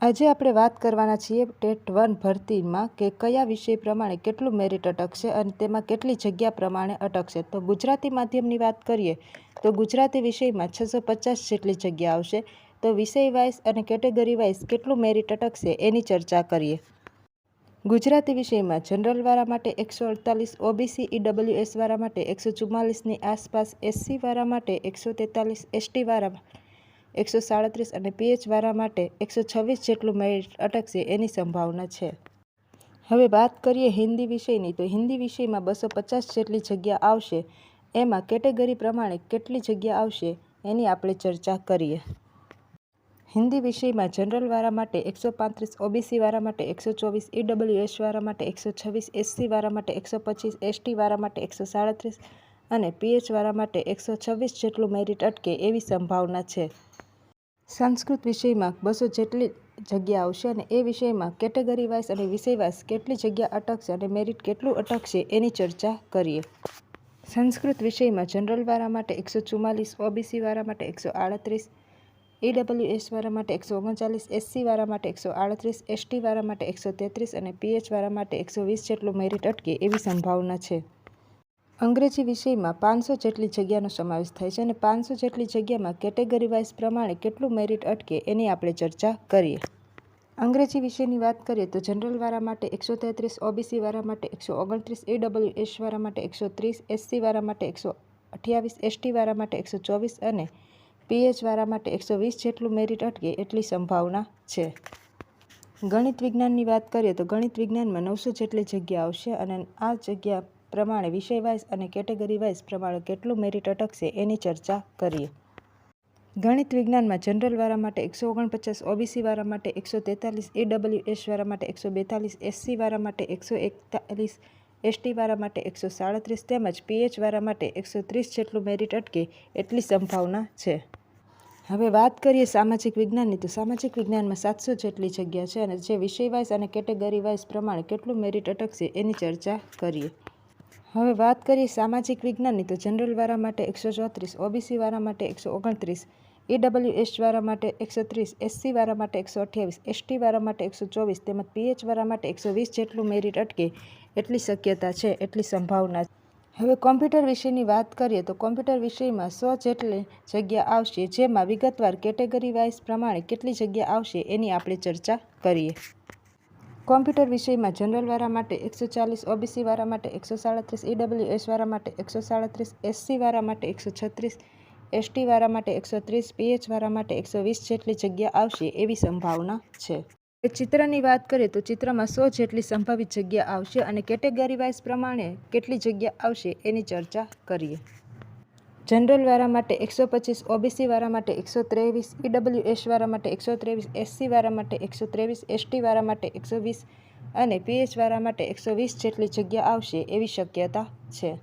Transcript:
આજે આપણે વાત કરવાના છીએ ટેટ વન ભરતીમાં કે કયા વિષય પ્રમાણે કેટલું મેરિટ અટકશે અને તેમાં કેટલી જગ્યા પ્રમાણે અટકશે. તો ગુજરાતી માધ્યમની વાત કરીએ તો ગુજરાતી વિષયમાં છસો પચાસ જેટલી જગ્યા આવશે. તો વિષય વાઇઝ અને કેટેગરી વાઇઝ કેટલું મેરિટ અટકશે એની ચર્ચા કરીએ. ગુજરાતી વિષયમાં જનરલવાળા માટે એકસો અડતાલીસ, ઓબીસી ઈડબ્લ્યુએસવાળા માટે એકસો ચુમ્માલીસની આસપાસ એસસી વાળા માટે એકસો તેતાલીસ, એસટી વાળા એકસો સાડત્રીસ અને પીએચવાળા માટે એકસો છવ્વીસ જેટલું મેરિટ અટકશે એની સંભાવના છે. હવે વાત કરીએ હિન્દી વિષયની, તો હિન્દી વિષયમાં બસો પચાસ જેટલી જગ્યા આવશે. એમાં કેટેગરી પ્રમાણે કેટલી જગ્યા આવશે એની આપણે ચર્ચા કરીએ. હિન્દી વિષયમાં જનરલવાળા માટે એકસો પાંત્રીસ, ઓબીસી વાળા માટે એકસો ચોવીસ ઈડબ્લ્યુએસ વાળા માટે એકસો છવ્વીસ એસસી વાળા માટે એકસો પચીસ એસટી વાળા માટે એકસો સાડત્રીસ અને પીએચ વાળા માટે એકસો છવ્વીસ જેટલું મેરિટ અટકે એવી સંભાવના છે. સંસ્કૃત વિષયમાં બસો જેટલી જગ્યા આવશે અને એ વિષયમાં કેટેગરી વાઇઝ અને વિષય કેટલી જગ્યા અટકશે અને મેરિટ કેટલું અટકશે એની ચર્ચા કરીએ. સંસ્કૃત વિષયમાં જનરલવાળા માટે એકસો ચુમ્માલીસ ઓબીસી વાળા માટે એકસો આડત્રીસ ઈડબ્લ્યુએસ વાળા માટે એકસો ઓગણચાલીસ એસસી વાળા માટે એકસો આડત્રીસ એસટી વાળા માટે એકસો તેત્રીસ અને પીએચ વાળા માટે એકસો વીસ જેટલું મેરિટ અટકે એવી સંભાવના છે. અંગ્રેજી વિષયમાં પાંચસો જેટલી જગ્યાનો સમાવેશ થાય છે અને પાંચસો જેટલી જગ્યામાં કેટેગરી વાઇઝ પ્રમાણે કેટલું મેરિટ અટકે એની આપણે ચર્ચા કરીએ. અંગ્રેજી વિષયની વાત કરીએ તો જનરલવાળા માટે એકસો તેત્રીસ, ઓબીસી વાળા માટે એકસો ઓગણત્રીસ એસ વાળા માટે એકસો ત્રીસ, એસસી વાળા માટે એકસો અઠ્યાવીસ, એસટી વાળા માટે એકસો ચોવીસ અને પીએચ વાળા માટે એકસો વીસ જેટલું મેરિટ અટકે એટલી સંભાવના છે. ગણિત વિજ્ઞાનની વાત કરીએ તો ગણિત વિજ્ઞાનમાં નવસો જેટલી જગ્યા આવશે અને આ જગ્યા પ્રમાણે વિષય વાઇઝ અને કેટેગરી વાઇઝ પ્રમાણે કેટલું મેરિટ અટકશે એની ચર્ચા કરીએ. ગણિત વિજ્ઞાનમાં જનરલવાળા માટે એકસો ઓગણપચાસ ઓબીસી વાળા માટે એકસો તેતાલીસ વાળા માટે એકસો બેતાલીસ એસસી વાળા માટે એકસો એકતાલીસ એસટી વાળા માટે એકસો સાડત્રીસ તેમજ પીએચ વાળા માટે એકસો ત્રીસ જેટલું મેરિટ અટકે એટલી સંભાવના છે. હવે વાત કરીએ સામાજિક વિજ્ઞાનની. તો સામાજિક વિજ્ઞાનમાં સાતસો જેટલી જગ્યા છે અને જે વિષય વાઇઝ અને કેટેગરી વાઇઝ પ્રમાણે કેટલું મેરિટ અટકશે એની ચર્ચા કરીએ. હવે વાત કરીએ સામાજિક વિજ્ઞાનની, તો જનરલવાળા માટે એકસો ચોત્રીસ, ઓબીસી વાળા માટે એકસો ઓગણત્રીસ ઈડબ્લ્યુએસ વાળા માટે એકસો ત્રીસ, એસસી વાળા માટે એકસો અઠ્યાવીસ, એસટી વાળા માટે એકસો ચોવીસ, તેમજ પીએચ વાળા માટે એકસો વીસ જેટલું મેરિટ અટકે એટલી શક્યતા છે, એટલી સંભાવના હવે કોમ્પ્યુટર વિષયની વાત કરીએ, તો કોમ્પ્યુટર વિષયમાં સો જેટલી જગ્યા આવશે, જેમાં વિગતવાર કેટેગરી વાઇઝ પ્રમાણે કેટલી જગ્યા આવશે એની આપણે ચર્ચા કરીએ. કોમ્પ્યુટર વિષયમાં જનરલવાળા માટે એકસો ચાલીસ ઓબીસીવાળા માટે એકસો સાડત્રીસ ઈડબ્લ્યુએસવાળા માટે એકસો સાડત્રીસ એસસીવાળા માટે એકસો છત્રીસ એસટીવાળા માટે એકસો ત્રીસ પીએચવાળા માટે એકસો વીસ જેટલી જગ્યા આવશે એવી સંભાવના છે. ચિત્રની વાત કરીએ તો ચિત્રમાં સો જેટલી સંભવિત જગ્યા આવશે અને કેટેગરી વાઇઝ પ્રમાણે કેટલી જગ્યા આવશે એની ચર્ચા કરીએ. જનરલવાળા માટે એકસો પચીસ ઓબીસીવાળા માટે એકસો ત્રેવીસ ઈડબ્લ્યુએસવાળા માટે એકસો ત્રેવીસ એસસીવાળા માટે એકસો ત્રેવીસ એસટીવાળા માટે એકસો વીસ અને પીએચવાળા માટે એકસો વીસ જેટલી જગ્યા આવશે એવી શક્યતા છે.